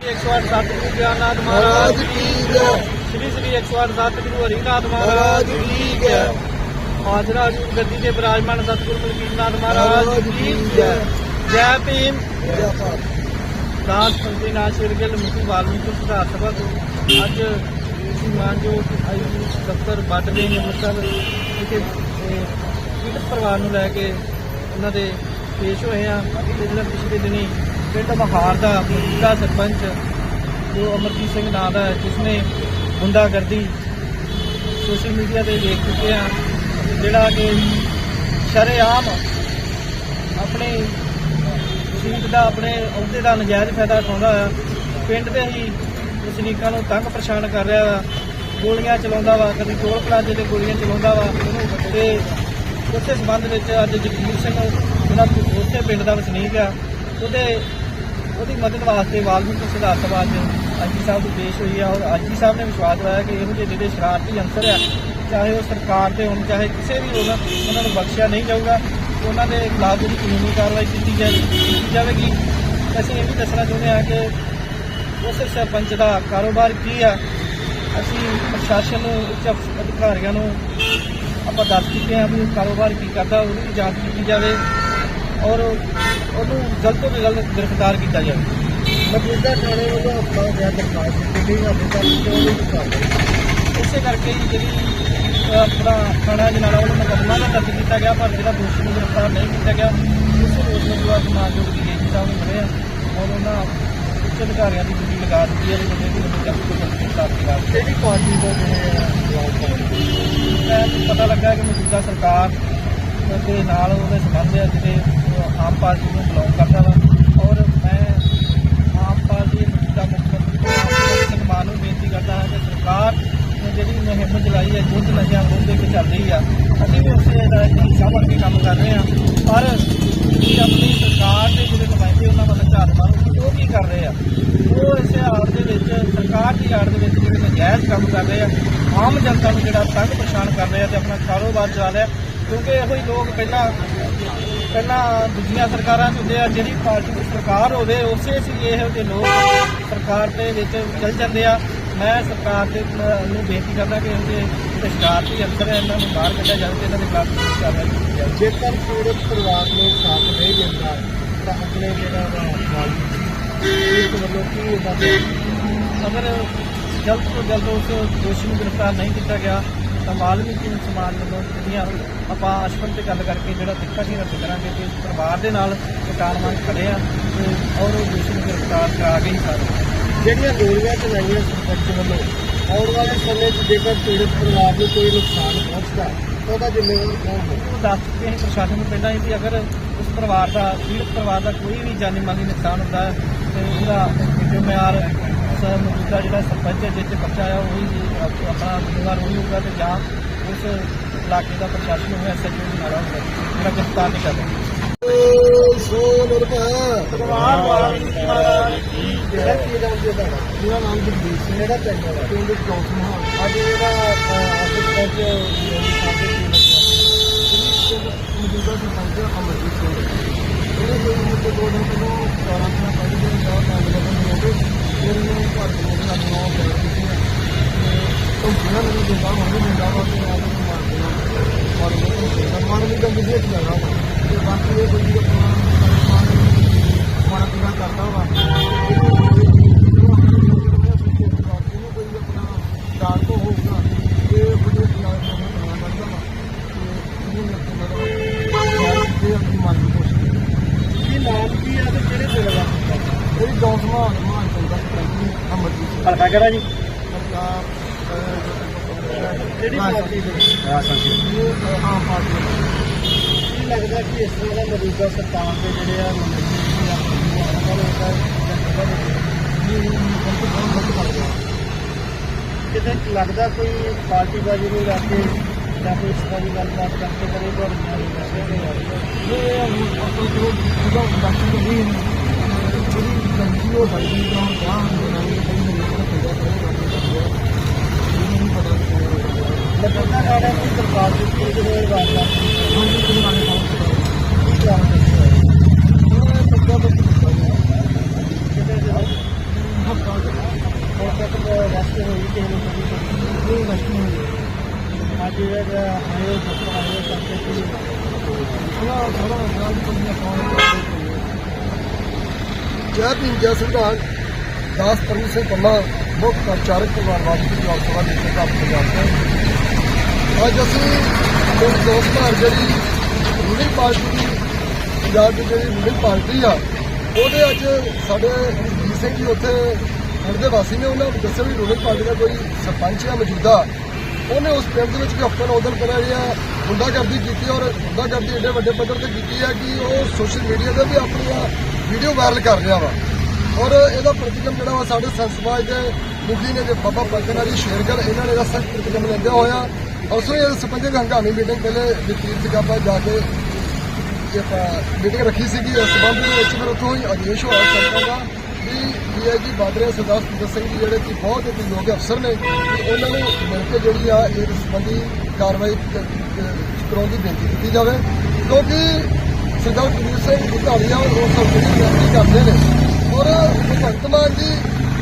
108 ਸਤਿਗੁਰੂ ਗਿਆਨਨਾਥ ਮਹਾਰਾਜ ਕੀ ਜੈ। ਸ੍ਰੀ ਸ੍ਰੀ 108 ਸਤਿਗੁਰੂ ਹਰੀਨਾਥ ਮਹਾਰਾਜ ਕੀ ਜੈ। ਹਾਜ਼ਰਾ ਗੱਦੀ ਦੇ ਬਿਰਾਜਮਾਨ ਸਤਿਗੁਰੂ ਮਲਕੀਤਨਾਥ ਮਹਾਰਾਜ ਕੀ ਜੈ। ਜੈ। ਭੀਮ। ਦਾਸ ਪੰਜੀ ਨਾਥ ਸ਼ਿਰਗਿਲ ਮੁਖੀ ਵਾਲਮੀਕੀ ਸੁਧਾਰ ਸਭਾ ਤੋਂ ਅੱਜ ਮਾਨਯੋਗ ਆਯੂ ਦਫ਼ਤਰ ਬਾਟਲੇ ਨੇ ਅਹ, ਪੀੜਤ ਪਰਿਵਾਰ ਨੂੰ ਲੈ ਕੇ ਉਹਨਾਂ ਦੇ ਪੇਸ਼ ਹੋਏ ਆ ਤੇ ਜਿਹੜਾ ਪਿਛਲੇ ਦਿਨੀ ਪਿੰਡ ਮਹਾਰ ਦਾ ਮੌਜੂਦਾ ਸਰਪੰਚ ਜੋ ਅਮਰਜੀਤ ਸਿੰਘ ਨਾਂ ਦਾ ਜਿਸ ਨੇ ਗੁੰਡਾਗਰਦੀ ਸੋਸ਼ਲ ਮੀਡੀਆ ਤੇ ਦੇਖ ਚੁੱਕੇ ਆ, ਜਿਹੜਾ ਕਿ ਸ਼ਰੇਆਮ ਆਪਣੇ ਸੀਟ ਦਾ, ਆਪਣੇ ਅਹੁਦੇ ਦਾ ਨਜਾਇਜ਼ ਫਾਇਦਾ ਉਠਾਉਂਦਾ ਆ ਪਿੰਡ ਦੇ ਹੀ ਵਸਨੀਕਾਂ ਨੂੰ ਤੰਗ ਪਰੇਸ਼ਾਨ ਕਰ ਰਿਹਾ ਵਾ। ਗੋਲੀਆਂ ਚਲਾਉਂਦਾ ਵਾ, ਕਦੀ ਟੋਲ ਪਲਾਜ਼ੇ ਤੇ ਗੋਲੀਆਂ ਚਲਾਉਂਦਾ ਵਾ। ਤੇ ਉਸੇ ਸਬੰਧ ਵਿੱਚ ਅੱਜ ਜਗਵੀਰ ਸਿੰਘ ਜਿਹੜਾ ਉਸੇ ਪਿੰਡ ਦਾ ਵਸਨੀਕ ਆ। ਉਹਦੇ ਉਹਦੀ ਮਦਦ ਵਾਸਤੇ ਵਾਲਮੀਕੀ ਸੁਧਾਰ ਸਭਾ ਅੱਜ ਆਜੀ ਸਾਹਿਬ ਨੂੰ ਪੇਸ਼ ਹੋਈ ਆ। ਔਰ ਆਜੀ ਸਾਹਿਬ ਨੇ ਵਿਸ਼ਵਾਸ ਦਿਵਾਇਆ ਕਿ ਇਹੋ ਜਿਹੇ ਜਿਹੜੇ ਸ਼ਰਾਰਤੀ ਅੰਸਰ ਆ, ਚਾਹੇ ਉਹ ਸਰਕਾਰ ਦੇ ਹੋਣ, ਚਾਹੇ ਕਿਸੇ ਵੀ ਹੋਣ, ਉਹਨਾਂ ਨੂੰ ਬਖਸ਼ਿਆ ਨਹੀਂ ਜਾਊਗਾ। ਉਹਨਾਂ ਦੇ ਖਿਲਾਫ ਜਿਹੜੀ ਕਾਨੂੰਨੀ ਕਾਰਵਾਈ ਕੀਤੀ ਜਾਏ, ਕੀਤੀ ਜਾਵੇਗੀ। ਅਸੀਂ ਇਹ ਵੀ ਦੱਸਣਾ ਚਾਹੁੰਦੇ ਹਾਂ ਕਿ ਉਸ ਸਰਪੰਚ ਦਾ ਕਾਰੋਬਾਰ ਕੀ ਆ, ਅਸੀਂ ਪ੍ਰਸ਼ਾਸਨ ਨੂੰ, ਉੱਚ ਅਧਿਕਾਰੀਆਂ ਨੂੰ ਆਪਾਂ ਦੱਸ ਚੁੱਕੇ ਹਾਂ ਵੀ ਕਾਰੋਬਾਰ ਕੀ ਕਰਦਾ, ਉਹਦੀ ਵੀ ਜਾਂਚ ਕੀਤੀ ਜਾਵੇ। ਔਰ ਉਹਨੂੰ ਜਲਦ ਤੋਂ ਜਲਦ ਗ੍ਰਿਫਤਾਰ ਕੀਤਾ ਜਾਵੇ। ਮੌਜੂਦਾ ਥਾਣੇ ਵੱਲੋਂ ਹਫਤਾ ਹੋ ਗਿਆ ਦਰਖਾਸਤ ਗਈ ਸਾਡੇ ਤੱਕ ਨਹੀਂ ਕਰਦੇ ਇਸੇ ਕਰਕੇ ਹੀ ਜਿਹੜੀ ਆਪਣਾ ਥਾਣਾ ਜਨਾਲਾ ਵੱਲੋਂ ਮੁਕੱਦਮਾ ਤਾਂ ਦਰਜ ਕੀਤਾ ਗਿਆ ਪਰ ਜਿਹੜਾ ਦੋਸ਼ੀ ਨੂੰ ਗ੍ਰਿਫਤਾਰ ਨਹੀਂ ਕੀਤਾ ਗਿਆ ਉਸੇ ਦੋਸ਼ ਨੂੰ ਜੋ ਅੱਜ ਮਾਨਯੋਗ ਦੀ ਜੀ ਸਾਹਿਬ ਨੂੰ ਮਿਲੇ ਆ ਔਰ ਉਹਨਾਂ ਉੱਚ ਅਧਿਕਾਰੀਆਂ ਦੀ ਡਿਊਟੀ ਲਗਾ ਦਿੱਤੀ ਹੈ ਕਿ ਬੰਦੇ ਦੀ ਬੰਦੇ ਜਲਦ ਤੋਂ ਜਲਦ ਗ੍ਰਿਫਤਾਰ ਕੀਤਾ ਜਾਵੇ। ਕਿਹੜੀ ਪਾਰਟੀ ਦਾ ਜਿਹੜੇ ਜਵਾਬ ਪਤਾ ਲੱਗਾ ਕਿ ਮੌਜੂਦਾ ਸਰਕਾਰ ਦੇ ਨਾਲ ਉਹਦੇ ਸੰਬੰਧ ਹੈ ਜਿਹੜੇ ਉਹ ਆਮ ਪਾਰਟੀ ਨੂੰ ਬਿਲੋਂਗ ਕਰਦਾ ਵਾ। ਔਰ ਮੈਂ ਆਮ ਪਾਰਟੀ ਦਾ ਮੁੱਖ ਮੰਤਰੀ ਭਗਵੰਤ ਸਿੰਘ ਮਾਨ ਨੂੰ ਬੇਨਤੀ ਕਰਦਾ ਹਾਂ ਕਿ ਸਰਕਾਰ ਨੇ ਜਿਹੜੀ ਮੁਹਿੰਮ ਚਲਾਈ ਹੈ ਯੁੱਧ ਨਸ਼ਿਆਂ ਵਿਰੁੱਧ ਦੇ ਵਿੱਚ ਚੱਲ ਰਹੀ ਆ, ਅਸੀਂ ਵੀ ਉਸੇ ਦਾ ਹਿੱਸਾ ਬਣ ਕੇ ਕੰਮ ਕਰ ਰਹੇ ਹਾਂ। ਪਰ ਜਿਹੜੀ ਆਪਣੀ ਸਰਕਾਰ ਦੇ ਜਿਹੜੇ ਨੁਮਾਇੰਦੇ ਉਹਨਾਂ ਵੱਲ ਝਾੜ ਮਾਰੋ, ਉਹ ਕੀ ਕਰ ਰਹੇ ਆ? ਉਹ ਇਸੇ ਆੜ ਦੇ ਵਿੱਚ ਸਰਕਾਰ ਦੀ ਆੜ ਦੇ ਵਿੱਚ ਜਿਹੜੇ ਨਜਾਇਜ਼ ਕੰਮ ਕਰ ਰਹੇ ਆ, ਆਮ ਜਨਤਾ ਨੂੰ ਜਿਹੜਾ ਤੰਗ ਪਰੇਸ਼ਾਨ ਕਰ ਰਹੇ ਆ ਤੇ ਆਪਣਾ ਕਾਰੋਬਾਰ ਚਲਾ ਰਿਹਾ, ਕਿਉਂਕਿ ਇਹੋ ਹੀ ਲੋਕ ਪਹਿਲਾਂ ਪਹਿਲਾਂ ਦੂਜੀਆਂ ਸਰਕਾਰਾਂ 'ਚ ਹੁੰਦੇ ਆ ਜਿਹੜੀ ਪਾਰਟੀ ਦੀ ਸਰਕਾਰ ਹੋਵੇ ਉਸੇ ਸੀ ਇਹੋ ਜਿਹੇ ਲੋਕ ਸਰਕਾਰ ਦੇ ਵਿੱਚ ਚੱਲ ਜਾਂਦੇ ਆ। ਮੈਂ ਸਰਕਾਰ ਦੇ ਨ- ਬੇਨਤੀ ਕਰਦਾ ਕਿ ਇਹਦੇ ਸ਼ਰਾਰਤੀ ਅਫਸਰ ਹੈ ਇਹਨਾਂ ਨੂੰ ਬਾਹਰ ਕੱਢਿਆ ਜਾਵੇ ਤੇ ਇਹਨਾਂ ਦੇ ਖਿਲਾਫ ਕਾਰਵਾਈ ਕੀਤੀ ਜਾਵੇ ਜੇਕਰ ਪੀੜਤ ਪਰਿਵਾਰ ਨੂੰ ਸਾਥ ਨਹੀਂ ਦਿੰਦਾ ਤਾਂ ਅਗਲੇ ਜਿਹੜਾ ਵਾ ਇਸ ਵੱਲੋਂ ਕੀ ਅਗਰ ਜਲਦ ਤੋਂ ਜਲਦ ਉਸ ਦੋਸ਼ੀ ਨੂੰ ਗ੍ਰਿਫਤਾਰ ਨਹੀਂ ਕੀਤਾ ਗਿਆ ਤਾਂ ਵਾਲਮੀਕੀ ਸਮਾਜ ਵੱਲੋਂ ਜਿਹੜੀਆਂ ਆਪਾਂ ਅਸ਼ਵਨ ਤੇ ਗੱਲ ਕਰਕੇ ਜਿਹੜਾ ਦਿੱਕਤ ਹੀ ਰੱਦ ਕਰਾਂਗੇ ਕਿ ਇਸ ਪਰਿਵਾਰ ਦੇ ਨਾਲ ਮੰਗ ਖੜੇ ਆ ਤੇ ਔਰ ਉਹ ਦੋਸ਼ੀ ਨੂੰ ਗ੍ਰਿਫਤਾਰ ਕਰਾ ਕੇ ਹੀ ਸਾਰੇ ਜਿਹੜੀਆਂ ਗੋਲੀਆਂ ਚਲਾਈਆਂ ਸਰਪੰਚ ਵੱਲੋਂ ਆਉਣ ਵਾਲੇ ਸਮੇਂ 'ਚ ਜੇਕਰ ਪੀੜਤ ਪਰਿਵਾਰ ਨੂੰ ਕੋਈ ਨੁਕਸਾਨ ਪਹੁੰਚਦਾ ਤਾਂ ਉਹਦਾ ਜ਼ਿੰਮੇਵਾਰ ਕੌਣ ਹੋਵੇਗਾ ਉਹ ਦੱਸ ਚੁੱਕੇ ਹਾਂ ਪ੍ਰਸ਼ਾਸਨ ਨੂੰ ਪਹਿਲਾਂ ਹੀ ਵੀ ਅਗਰ ਉਸ ਪਰਿਵਾਰ ਦਾ ਪੀੜਤ ਪਰਿਵਾਰ ਦਾ ਕੋਈ ਵੀ ਜਾਨੀ ਮਾਲੀ ਨੁਕਸਾਨ ਹੁੰਦਾ ਤੇ ਉਹਦਾ ਜ਼ਿੰਮੇਵਾਰ ਮੌਜੂਦਾ ਜਿਹੜਾ ਸਰਪੰਚ ਹੈ ਜਿੱਥੇ ਬੱਚਾ ਆ ਉਹੀ ਆਪ- ਆਪਣਾ ਜ਼ਿੰਮੇਵਾਰ ਉਹੀ ਹੋਊਗਾ ਤੇ ਜਾਂ ਉਸ ਇਲਾਕੇ ਦਾ ਪ੍ਰਸ਼ਾਸਨ ਹੋਇਆ ਐਸਐਚਓ ਦੀ ਨਾਲ ਹੋਊਗਾ ਜਿਹੜਾ ਗ੍ਰਿਫਤਾਰ ਨਹੀਂ ਕਰਦਾ ਸੋ ਨਿਰਭੈ ਪਰਿਵਾਰ ਵਾਲਮੀਕੀ ਮਹਾਰਾਜ ਜਿਹੜਾ ਕੀ ਨਾਮ ਜੀ ਤੁਹਾਡਾ ਮੇਰਾ ਨਾਮ ਜਗਦੀਪ ਸਿੰਘ ਜਿਹੜਾ ਪਿੰਡ ਦਾ ਪਿੰਡ ਚੌਕ ਮਹਾਲ ਅੱਜ ਜਿਹੜਾ ਆਫਿਸ ਪਹੁੰਚ ਸਾਡੇ ਪਿੰਡ ਦਾ ਮੌਜੂਦਾ ਸਰਪੰਚ ਅਮਰਜੀਤ ਸਿੰਘ। ਉਹਨੇ ਕੋਈ ਮੁੱਦੇ ਦੋ ਦਿਨ ਪਹਿਲਾਂ ਕਾਰਾਂ ਦੀਆਂ ਕੱਢ ਕੇ ਦਾ ਕੰਮ ਲੱਗਣ ਹੋ ਗਏ ਫਿਰ ਉਹਨੇ ਘਰ ਦੇ ਨਾਲ ਨੌ ਕਰ ਦਿੱਤੀਆਂ ਉਹ ਜਿਹੜਾ ਮੈਨੂੰ ਦਿੰਦਾ ਮੈਨੂੰ। ਦਿੰਦਾ ਵਾ ਤੇ ਆਪ ਨੂੰ ਮਾਰ ਦੇਣਾ ਔਰ ਉਹ ਦਿੰਦਾ ਮਾਰ ਵੀ ਤਾਂ ਵਿਦੇਸ਼ ਜਾਣਾ ਵਾ ਤੇ ਬਾਕੀ ਇਹ ਕੋਈ ਆਪਣਾ ਮਾਰਾ ਪੂਰਾ ਕਰਦਾ ਵਾ ਇਹਨੂੰ ਕੋਈ ਆਪਣਾ ਡਾਰ ਹੋਊਗਾ ਇਹ ਬੜੇ ਖਿਲਾਫ ਨੂੰ ਕਰਨਾ ਕਰਦਾ ਵਾ ਤੇ ਇਹਨੂੰ ਮਤਲਬ ਯਾਰ ਆਪਣੀ ਮਨ ਨੂੰ ਕੋਸ਼ਿਸ਼ ਕੀ ਨਾਮ ਕੀ ਹੈ ਤੇ ਕਿਹੜੇ ਪਿੰਡ ਦਾ ਇਹ ਦੌਸ ਹਲਕਾ ਕਿਹੜਾ ਜੀ? ਕਿਹੜੀ ਪਾਰਟੀ ਦੇ? ਰਾਜਸਥਾਨ ਇਹ ਆਮ ਪਾਰਟੀ। ਕੀ ਲੱਗਦਾ ਕਿ ਇਸ ਤਰ੍ਹਾਂ ਦਾ ਮੌਜੂਦਾ ਸਰਕਾਰ ਦੇ ਜਿਹੜੇ ਆ ਕਿਤੇ ਲੱਗਦਾ ਕੋਈ ਪਾਰਟੀ ਬਾਜੀ ਨੂੰ ਲੈ ਕੇ ਜਾਂ ਕੋਈ ਇਸ ਤਰ੍ਹਾਂ ਦੀ ਗੱਲਬਾਤ ਕਰਕੇ ਕਰੇ ਪਰ ਇਹ ਆਪਾਂ ਜੋ ਜਿਹੜਾ ਵੀ ਜਿਹੜੀ ਗੰਦੀ ਹੋ ਸਕਦੀ ਜਾਂ ਜਾਂ ਨਹੀਂ ਕੋਈ ਨਹੀਂ ਪਤਾ ਕਰੇਗਾ ਇਹ ਨਹੀਂ ਪਤਾ ਲੱਗਦਾ ਸਾਡਾ ਕਿ ਸਰਕਾਰ ਦੀ ਕੋਈ ਜਿਹੜੇ ਵਾਅਦਾ ਹੁਣ ਵੀ ਹੈ ਉਹ ਸੱਚਾ ਬਸ ਕਿਤੇ ਹਫਤਾ ਹੁਣ ਤੱਕ ਰੈਸਟ ਹੋਈ ਕਿਸੇ ਨੂੰ ਕਦੀ ਹੋਈ ਅੱਜ ਜਿਹੜਾ ਆਏ ਡਾਕਟਰ ਕਰਕੇ ਥੋੜਾ ਥੋੜਾ ਨਾਲ ਕੋਈ ਕੌਣ ਜੈ ਭੀਮ, ਜੈ ਸੰਵਿਧਾਨ ਦਾਸ ਪਰਮ ਸਿੰਘ ਪੰਮਾ ਮੁੱਖ ਪ੍ਰਚਾਰਕ ਪਰਿਵਾਰਵਾਦ ਦੀ ਜਵਾਬ ਸਭਾ ਦੇ ਸਰਕਾਰ ਪੰਜਾਬ ਤੋਂ ਅੱਜ ਅਸੀਂ ਪਿੰਡ ਦੋਸਤਾਰ ਜਿਹੜੀ ਰੂਲਿੰਗ ਪਾਰਟੀ ਦੀ, ਪੰਜਾਬ ਦੀ ਜਿਹੜੀ ਰੂਲਿੰਗ ਪਾਰਟੀ ਆ, ਉਹਦੇ ਅੱਜ ਸਾਡੇ ਜੀ ਸਿੰਘ ਜੀ ਉੱਥੇ, ਪਿੰਡ ਦੇ ਵਾਸੀ ਨੇ ਉਹਨਾਂ ਨੂੰ ਦੱਸਿਆ ਵੀ ਰੂਲਿੰਗ ਪਾਰਟੀ ਦਾ ਕੋਈ ਸਰਪੰਚ ਆ ਮੌਜੂਦਾ। ਉਹਨੇ ਉਸ ਪਿੰਡ ਦੇ ਵਿੱਚ ਵੀ ਹਫਤਾ ਨੌ ਕਰਿਆ ਗਿਆ ਗੁੰਡਾਗਰਦੀ ਕੀਤੀ ਔਰ ਗੁੰਡਾਗਰਦੀ ਏਡੇ ਵੱਡੇ ਪੱਧਰ ਤੇ ਕੀਤੀ ਹੈ ਕਿ ਉਹ ਸੋਸ਼ਲ ਮੀਡੀਆ ਤੇ ਵੀ ਆਪਣੀਆਂ ਵੀਡੀਓ ਵਾਇਰਲ ਕਰ ਰਿਹਾ ਵਾ। ਔਰ ਇਹਦਾ ਪ੍ਰਤੀਕਮ ਜਿਹੜਾ ਵਾ ਸਾਡੇ ਸੰਤ ਸਮਾਜ ਦੇ ਮੁਖੀ ਨੇ ਜੇ ਬਾਬਾ ਪੰਕਨਾ ਜੀ ਸ਼ੇਰਗੜ, ਇਹਨਾਂ ਨੇ ਇਹਦਾ ਸਖਤ ਪ੍ਰਤੀਕਰਮ ਲੈਂਦੇ ਹੋਇਆ ਅਸੋ ਇਹ ਸੰਬੰਧਿਤ ਹੰਗਾਮੀ ਮੀਟਿੰਗ ਪਹਿਲੇ ਜਤੀਰ ਸਿੰਘਾਪਾ ਜਾ ਕੇ ਮੀਟਿੰਗ ਰੱਖੀ ਸੀਗੀ। ਇਸ ਸੰਬੰਧ ਦੇ ਵਿੱਚ ਫਿਰ ਉੱਥੋਂ ਹੀ ਆਦੇਸ਼ ਹੋਇਆ। ਸਰਕਾਰ ਦਾ ਵੀ ਡੀਆਈਜੀ ਬਾਦਰੇ ਸਰਦਾਰ ਸੁੰਦਰ ਸਿੰਘ ਜੀ ਜਿਹੜੇ ਕਿ ਬਹੁਤ ਹੀ ਯੋਗ ਅਫਸਰ ਨੇ ਕਿ ਉਹਨਾਂ ਨੂੰ ਮਿਲ ਕੇ ਜਿਹੜੀ ਆ ਇਸ ਸੰਬੰਧੀ ਕਾਰਵਾਈ ਕਰਾਉਣ ਦੀ ਬੇਨਤੀ ਕੀਤੀ ਜਾਵੇ। ਕਿਉਂਕਿ ਸਰਦਾਰ ਕਬੀਰ ਸਿੰਘ ਘੁਟਾਲੀਆ ਉਹ ਸਭ ਜਿਹੜੀ ਬੇਨਤੀ ਕਰਦੇ ਨੇ। ਔਰ ਭਗਵੰਤ ਮਾਨ ਜੀ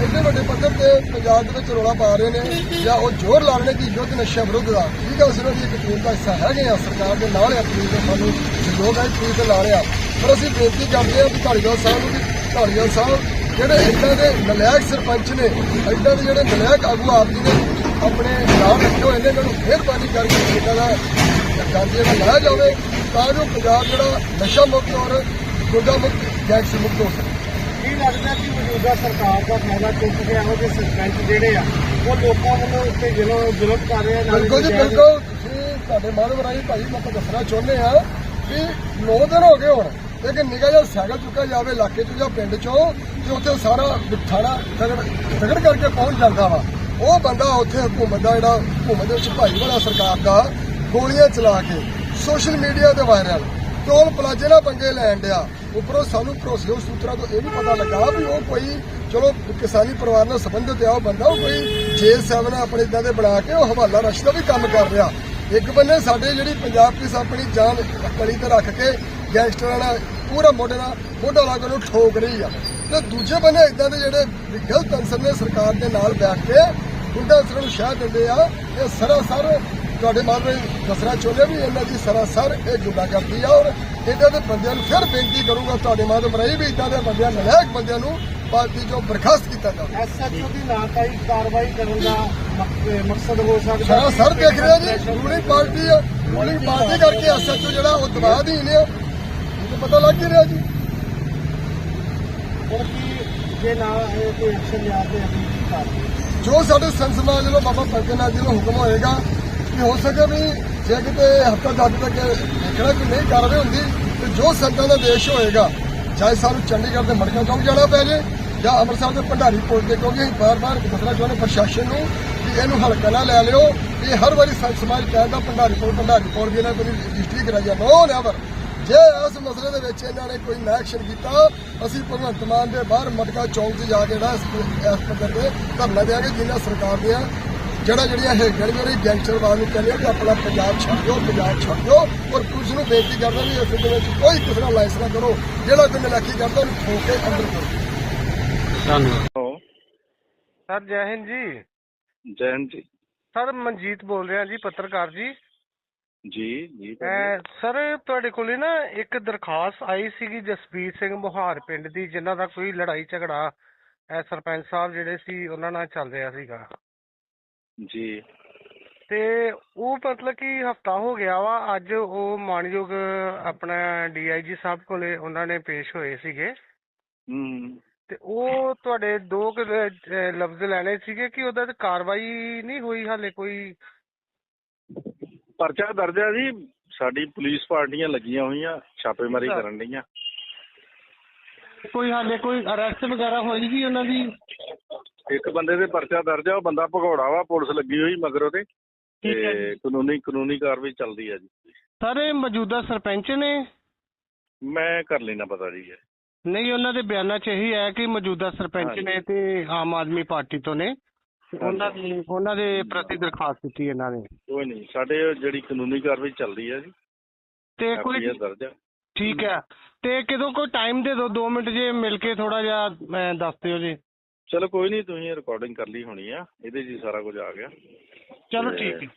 ਇੰਨੇ ਵੱਡੇ ਪੱਧਰ ਤੇ ਪੰਜਾਬ ਦੇ ਵਿੱਚ ਰੌਲਾ ਪਾ ਰਹੇ ਨੇ ਜਾਂ ਉਹ ਜ਼ੋਰ ਲਾ ਰਹੇ ਨੇ ਕਿ ਯੁੱਧ ਨਸ਼ਾ ਵਿਰੁੱਧ ਦਾ। ਠੀਕ ਹੈ ਉਸ ਦੀ ਇੱਕ ਟੀਮ ਦਾ ਹਿੱਸਾ ਹੈਗੇ ਆ, ਸਰਕਾਰ ਦੇ ਨਾਲ ਆ ਪੁਲਿਸ ਦੇ ਸਾਨੂੰ ਸਹਿਯੋਗ ਹੈ ਪੁਲਿਸ ਤੇ ਲਾ ਰਿਹਾ ਪਰ ਅਸੀਂ ਬੇਨਤੀ ਕਰਦੇ ਹਾਂ ਕਿ ਧਾਲੀਵਾਲ ਸਾਹਿਬ ਨੂੰ ਕਿ ਧਾਲੀਵਾਲ ਸਾਹਿਬ ਜਿਹੜੇ ਇੱਦਾਂ ਦੇ ਨਲਾਇਕ ਸਰਪੰਚ ਨੇ, ਇੱਦਾਂ ਦੇ ਜਿਹੜੇ ਨਲਾਇਕ ਆਗੂ ਆਪ ਜੀ ਨੇ ਆਪਣੇ ਨਾਲ ਰੱਖੇ ਹੋਏ ਨੇ ਇਹਨਾਂ ਨੂੰ ਮਿਹਰਬਾਨੀ ਕਰਕੇ ਇਹਨਾਂ ਦਾ ਗਾਂਧੀ ਦਾ ਲਾਇਆ ਜਾਵੇ ਤਾਂ ਜੋ ਪੰਜਾਬ ਜਿਹੜਾ ਨਸ਼ਾ ਮੁਕਤ ਔਰ ਗੁੰਡਾ ਮੁਕਤ ਗੈਂਗਸ ਮੁਕਤ ਹੋ ਸਕੇ। ਕੀ ਲੱਗਦਾ ਕਿ ਮੌਜੂਦਾ ਸਰਕਾਰ ਦਾ ਫਾਇਦਾ ਚੁੱਕ ਕੇ ਇਹੋ ਜਿਹੇ ਸਰਪੰਚ ਜਿਹੜੇ ਆ ਉਹ ਲੋਕਾਂ ਵੱਲੋਂ ਉੱਤੇ ਜ਼ੁਲਮ ਜ਼ੁਲਮ ਕਰ ਰਹੇ ਆ ਨਾਲੇ ਬਿਲਕੁਲ ਜੀ ਬਿਲਕੁਲ। ਤੁਸੀਂ ਤੁਹਾਡੇ ਮਾਧਵ ਰਾਈ ਭਾਈ ਮੈਂ ਤਾਂ ਦੱਸਣਾ ਚਾਹੁੰਦੇ ਆ ਵੀ 9 ਦਿਨ ਹੋ ਗਏ ਹੁਣ ਇੱਕ ਨਿਗਾਹ ਜਿਹਾ ਸਾਈਕਲ ਚੁੱਕਾ ਜਾਵੇ ਇਲਾਕੇ ਚੋਂ ਜਾਂ ਪਿੰਡ ਚੋਂ ਤੇ ਉੱਥੇ ਸਾਰਾ ਤਗੜ ਤਗੜ ਕਰਕੇ ਪਹੁੰਚ ਜਾਂਦਾ ਵਾ। ਉਹ ਬੰਦਾ ਉੱਥੇ ਹਕੂਮਤ ਦਾ ਜਿਹੜਾ ਹਕੂਮਤ ਦੇ ਵਿੱਚ ਭਾਈ ਵਾਲਾ ਸਰਕਾਰ ਦਾ ਗੋਲੀਆਂ ਚਲਾ ਕੇ ਸੋਸ਼ਲ ਮੀਡੀਆ ਤੇ ਵਾਇਰਲ ਟੋਲ ਪਲਾਜੇ ਨਾਲ ਪੰਗੇ ਲੈਣ ਡਿਆ। ਉੱਪਰੋਂ ਸਾਨੂੰ ਭਰੋਸੇਯੋਗ ਸੂਤਰਾਂ ਤੋਂ ਇਹ ਵੀ ਪਤਾ ਲੱਗਾ ਵੀ ਉਹ ਕੋਈ, ਚਲੋ ਕਿਸਾਨੀ ਪਰਿਵਾਰ ਨਾਲ ਸੰਬੰਧਿਤ ਆ, ਉਹ ਬੰਦਾ ਉਹ ਕੋਈ ਜੇਲ ਸੈਵਨ ਆਪਣੇ ਇਦਾਂ ਦੇ ਬਣਾ ਕੇ ਉਹ ਹਵਾਲਾ ਰਸ਼ ਦਾ ਵੀ ਕੰਮ ਕਰ ਰਿਹਾ। ਇੱਕ ਬੰਨੇ ਸਾਡੇ ਜਿਹੜੀ ਪੰਜਾਬ ਪੁਲਿਸ ਆਪਣੀ ਜਾਨ ਕਲੀ ਤੇ ਰੱਖ ਕੇ ਗੈਂਗਸਟਰਾਂ ਨਾਲ ਪੂਰਾ ਮੋਢੇ ਨਾਲ, ਮੋਢਾ ਲਾ ਕੇ ਉਹਨੂੰ ਠੋਕ ਰਹੀ ਆ। ਤੇ ਦੂਜੇ ਬੰਨੇ ਇਦਾਂ ਦੇ ਜਿਹੜੇ ਵੀ ਗਲਤ ਅਨਸਰ ਨੇ ਸਰਕਾਰ ਦੇ ਨਾਲ ਬੈਠ ਕੇ ਅਨਸਰਾਂ ਨੂੰ ਸ਼ਾਹ ਦਿੰਦੇ ਆ। ਇਹ ਸਰਾਸਰ ਤੁਹਾਡੇ ਮਾਧਵ ਦੱਸਣਾ ਚਾਹੁੰਦੇ ਵੀ ਇਹਨਾਂ ਦੀ ਸਰਾਸਰ ਇਹ ਗੁੰਡਾਗਰਦੀ ਆ ਔਰ ਇਹਨਾਂ ਦੇ ਬੰਦਿਆਂ ਨੂੰ ਫਿਰ ਬੇਨਤੀ ਕਰੂੰਗਾ ਤੁਹਾਡੇ ਮਾਧਵ ਰਾਈ ਵੀ ਇਦਾਂ ਦੇ ਬੰਦਿਆਂ ਨਲਾਇਕ ਬੰਦਿਆਂ ਨੂੰ ਪਾਰਟੀ ਚੋਂ ਬਰਖਾਸਤ ਕੀਤਾ ਜਾਵੇ। ਐਸਐਚਓ ਦੀ ਨਾਕਾਈ ਕਾਰਵਾਈ ਕਰਨ ਦਾ ਮਕ- ਮਕਸਦ ਹੋ ਸਕਦਾ ਸਾਰਾ ਸਰ ਦੇਖ ਰਿਹਾ ਜੀ ਰੂਲਿੰਗ ਪਾਰਟੀ ਆ। ਰੂਲਿੰਗ ਪਾਰਟੀ ਕਰਕੇ ਐਸਐਚਓ ਜਿਹੜਾ ਉਹ ਦਬਾਅ ਦੀ ਨੇ। ਤਾਂ ਪਤਾ ਲੱਗ ਹੀ ਰਿਹਾ ਜੀ। ਹੁਣ ਕੀ ਜੇ ਨਾ ਇਹ ਕੋਈ ਐਕਸ਼ਨ ਲਿਆ ਤੇ ਅਸੀਂ ਕੀ ਕਰਦੇ ਜੋ ਸਾਡੇ ਸੰਤ ਸਮਾਜ ਬਾਬਾ ਪੰਕਜਨਾਥ ਜੀ ਦਾ ਹੁਕਮ ਹੋਏਗਾ ਕਿ ਹੋ ਸਕੇ ਵੀ ਜੇ ਕਿਤੇ ਹਫਤਾ ਦੱਦ ਤੱਕ ਦੇਖਣਾ ਕਿ ਨਹੀਂ ਕਾਰਵਾਈ ਹੁੰਦੀ, ਤੇ ਜੋ ਸੰਤਾਂ ਦਾ ਦੇਸ਼ ਹੋਏਗਾ, ਚਾਹੇ ਸਾਨੂੰ ਚੰਡੀਗੜ੍ਹ ਦੇ ਮੜਕਾ ਚੌਂਕ ਜਾਣਾ ਪੈ ਜੇ, ਜਾਂ ਅੰਮ੍ਰਿਤਸਰ ਦੇ ਭੰਡਾਰੀ ਪੁਲ ਦੇ ਕਿਉਂਕਿ ਅਸੀਂ ਬਾਰ-ਬਾਰ ਦੱਸਣਾ ਚਾਹੁੰਦੇ ਪ੍ਰਸ਼ਾਸਨ ਨੂੰ ਕਿ ਇਹਨੂੰ ਹਲਕਾ ਨਾ ਲੈ ਲਿਓ ਇਹ ਹਰ ਵਾਰੀ ਸੰਤ ਸਮਾਜ ਕਹਿੰਦਾ ਭੰਡਾਰੀ ਪੁਲ ਭੰਡਾਰੀ ਪੁਲ ਵੀ ਇਹਨਾਂ ਕੋਈ ਰਜਿਸਟਰੀ ਕਰਾਈ ਜਾ ਨੋ ਨੈਵਰ ਜੇ ਇਸ ਮਸਲੇ ਦੇ ਵਿੱਚ ਇਹਨਾਂ ਨੇ ਕੋਈ ਨਾ ਐਕਸ਼ਨ ਕੀਤਾ ਅਸੀਂ ਭਗਵੰਤ ਮਾਨ ਦੇ ਬਾਹਰ ਮਟਕਾ ਚੌਂਕ 'ਚ ਜਾ ਕੇ ਜਿਹੜਾ ਇਸ ਪੱਧਰ ਤੇ ਧਰਨਾ ਦੇਾਂਗੇ ਜਿਨ੍ਹਾਂ ਸਰਕਾਰ ਦੀਆਂ ਜਿਹੜਾ ਜਿਹੜੀਆਂ ਹੈਗੀਆਂ ਨੇ ਜਿਹੜੀ ਗੈਂਗਸਟਰਵਾਦ ਨੂੰ ਕਹਿੰਦੇ ਆ ਕਿ ਆਪਣਾ ਪੰਜਾਬ ਛੱਡ ਦਿਓ ਪੰਜਾਬ ਛੱਡ ਦਿਓ ਔਰ ਪੁਲਿਸ ਨੂੰ ਬੇਨਤੀ ਕਰਦਾ ਵੀ ਇਸ ਦੇ ਵਿੱਚ ਕੋਈ ਕਿਸੇ ਨਾਲ ਲਾਇਸ ਨਾ ਕਰੋ ਜਿਹੜਾ ਕੋਈ ਨਲਾਇਕੀ ਕਰਦਾ ਉਹਨੂੰ ਠੋਕ ਕੇ ਅੰਦਰ ਕਰੋ। ਧੰਨਵਾਦ। ਸਰ ਜੈ ਹਿੰਦ ਜੀ। ਜੈਨ ਜੀ। ਸਰ ਮਨਜੀਤ ਬੋਲ ਰਿਹਾ ਜੀ ਪੱਤਰਕਾਰ ਜੀ। ਜੀ ਜੀ ਅਹ ਸਰ ਤੁਹਾਡੇ ਕੋਲੇ ਨਾ ਇੱਕ ਦਰਖਾਸਤ ਆਈ ਸੀਗੀ ਜਸਬੀਰ ਸਿੰਘ ਮੁਹਾਰ ਪਿੰਡ ਦੀ ਜਿਨ੍ਹਾਂ ਦਾ ਕੋਈ ਲੜਾਈ ਝਗੜਾ ਅਹ ਸਰਪੰਚ ਸਾਹਿਬ ਜਿਹੜੇ ਸੀ ਉਹਨਾਂ ਨਾਲ ਚੱਲ ਰਿਹਾ ਸੀਗਾ। ਜੀ। ਤੇ ਉਹ ਮਤਲਬ ਕਿ ਹਫਤਾ ਹੋ ਗਿਆ ਵਾ ਅੱਜ ਉਹ ਮਾਨਯੋਗ ਆਪਣਾ ਡੀਆਈਜੀ ਸਾਹਿਬ ਕੋਲੇ ਉਹਨਾਂ ਨੇ ਪੇਸ਼ ਹੋਏ ਸੀਗੇ। ਹੂੰ। ਤੇ ਉਹ ਤੁਹਾਡੇ ਦੋ ਕੁ ਲ- ਅਹ ਲਫ਼ਜ਼ ਲੈਣੇ ਸੀਗੇ ਕਿ ਉਹਦਾ ਤੇ ਕਾਰਵਾਈ ਨਹੀਂ ਹੋਈ ਹਾਲੇ ਕੋਈ ਪਰਚਾ ਦਰਜ ਹੈ ਜੀ। ਸਾਡੀ ਪੁਲਿਸ ਪਾਰਟੀਆਂ ਲੱਗੀਆਂ ਹੋਈਆਂ ਛਾਪੇਮਾਰੀ। ਕਰਨ ਡੀਆਂ। ਕੋਈ ਹਾਲੇ ਕੋਈ ਅਰੈਸਟ ਵਗੈਰਾ ਹੋਈ ਜੀ ਉਹਨਾਂ ਦੀ? ਇੱਕ ਬੰਦੇ ਦੇ ਪਰਚਾ ਦਰਜ ਹੈ ਉਹ ਬੰਦਾ ਭਗੌੜਾ ਵਾ ਪੁਲਿਸ ਲੱਗੀ ਹੋਈ ਮਗਰ ਉਹਦੇ। ਠੀਕ ਹੈ ਤੇ ਕਾਨੂੰਨੀ ਕਾਨੂੰਨੀ ਕਾਰਵਾਈ ਚੱਲਦੀ ਹੈ ਜੀ। ਸਰ ਇਹ ਮੌਜੂਦਾ ਸਰਪੰਚ ਨੇ? ਮੈਂ ਕਰ ਲੈਣਾ ਪਤਾ ਜੀ। ਨਹੀਂ ਉਹਨਾਂ ਦੇ ਬਿਆਨਾਂ 'ਚ ਇਹੀ ਹੈ ਕਿ ਮੌਜੂਦਾ ਸਰਪੰਚ। ਨੇ ਤੇ ਆਮ ਆਦਮੀ ਪਾਰਟੀ ਤੋਂ ਨੇ। ਉਹਨਾਂ ਦੀ ਉਹਨਾਂ ਦੇ ਪ੍ਰਤੀ ਦਰਖਾਸਤ ਦਿੱਤੀ ਇਹਨਾਂ ਨੇ। ਕੋਈ ਨਹੀਂ ਸਾਡੇ ਜਿਹੜੀ ਕਾਨੂੰਨੀ ਕਾਰਵਾਈ ਚੱਲਦੀ ਹੈ ਜੀ। ਤੇ ਕੋਈ ਐਫਆਈਆਰ ਦਰਜ ਹੈ। ਠੀਕ ਹੈ। ਤੇ ਕਿਦੋਂ ਕੋਈ ਟਾਈਮ ਦੇ ਦਿਓ 2 ਮਿੰਟ ਜੇ ਮਿਲ ਕੇ ਥੋੜਾ ਜਿਹਾ ਅਹ, ਦੱਸ ਦਿਓ ਜੀ। ਚਲੋ ਕੋਈ ਨਹੀਂ ਤੁਸੀਂ ਰਿਕਾਰਡਿੰਗ ਕਰ ਲਈ ਹੋਣੀ ਆ। ਇਹਦੇ 'ਚ ਹੀ ਸਾਰਾ ਕੁਝ ਆ ਗਿਆ। ਚਲੋ ਠੀਕ ਹੈ।